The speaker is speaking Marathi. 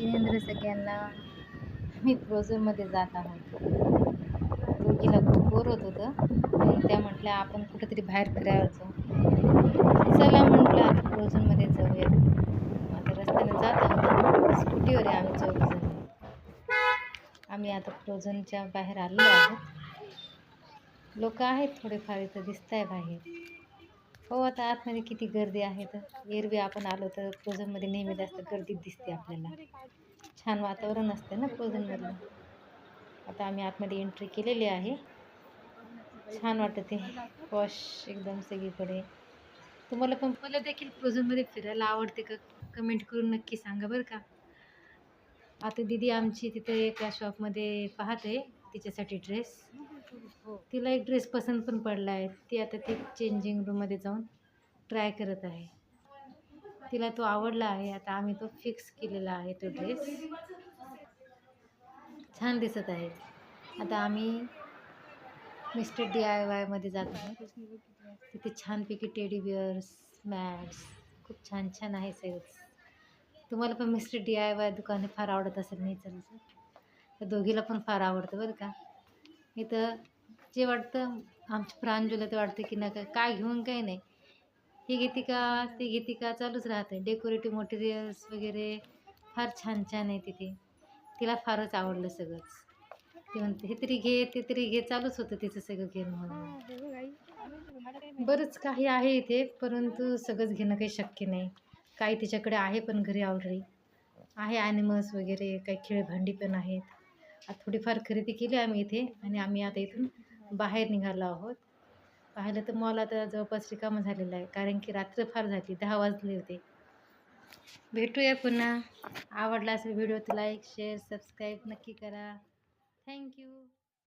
जिनेंद्र सगळ्यांना मी फ्रोझनमध्ये जात आहोत. दोघीला खूप बोर होत होतं. त्या म्हटल्या आपण कुठंतरी बाहेर फिरायला जाऊ. चला म्हटलं आता फ्रोझनमध्ये जाऊया. आता रस्त्याने जात आहोत. स्कूटीवर आहे आम्ही चौघीजण. आम्ही आता फ्रोझनच्या बाहेर आलेलो आहोत. लोक आहेत थोडेफार इथं दिसत आहे बाहेर. हो आता आतमध्ये किती गर्दी आहे तर. एरवी आपण आलो तर फ्रोझनमध्ये नेहमी जास्त गर्दी दिसते आपल्याला. छान वातावरण असतं ना फ्रोझनमधलं आता आम्ही आतमध्ये एंट्री केलेली आहे. छान वाटतं ते. वॉश एकदम सगळीकडे. तुम्हाला पण मला देखील फ्रोझनमध्ये फिरायला आवडते का? कमेंट करून नक्की सांगा बरं का. आता दिदी आमची तिथे एका शॉपमध्ये पाहते तिच्यासाठी ड्रेस हो. तिला एक ड्रेस पसंत पण पडला आहे. ती आता ती चेंजिंग रूममध्ये जाऊन ट्राय करत आहे. तिला तो आवडला आहे. आता आम्ही तो फिक्स केलेला आहे तो ड्रेस छान दिसत आहे. आता आम्ही मिस्टर डी आय वायमध्ये जात आहे तिथे छानपैकी टेडी बिअर्स मॅट्स खूप छान छान आहे सेल्स तुम्हाला पण मिस्टर डी आय वाय दुकाने फार आवडत असेल नेचरचं. तर दोघीला पण फार आवडतं बरं का? इथं जे वाटतं आमच्या प्रांजूला ते वाटतं की नका काय घेऊन काय नाही. हे घेते का ते घेते का चालूच राहतं. डेकोरेटिव्ह मटेरियल्स वगैरे फार छान छान आहे तिथे. तिला फारच आवडलं सगळंच. ती म्हणते हे तरी घे ते तरी घे. चालूच होतं तिचं सगळं घेणं म्हणून. बरंच काही आहे इथे परंतु सगळंच घेणं काही शक्य नाही. काही तिच्याकडे आहे पण घरी ऑलरेडी आहे ॲनिमल्स वगैरे काही खेळभांडी पण आहेत. थोडीफार खरेदी केली आम्ही इथे आणि आम्ही आता इथून बाहेर निघालो आहोत. पाहिलं तर मॉल आता जवळपास रिकामं झालेलं आहे. कारण की रात्र फार झाली. दहा वाजले होते. भेटूया पुन्हा. आवडला असेल व्हिडिओ तर लाईक शेअर सबस्क्राईब नक्की करा. थँक्यू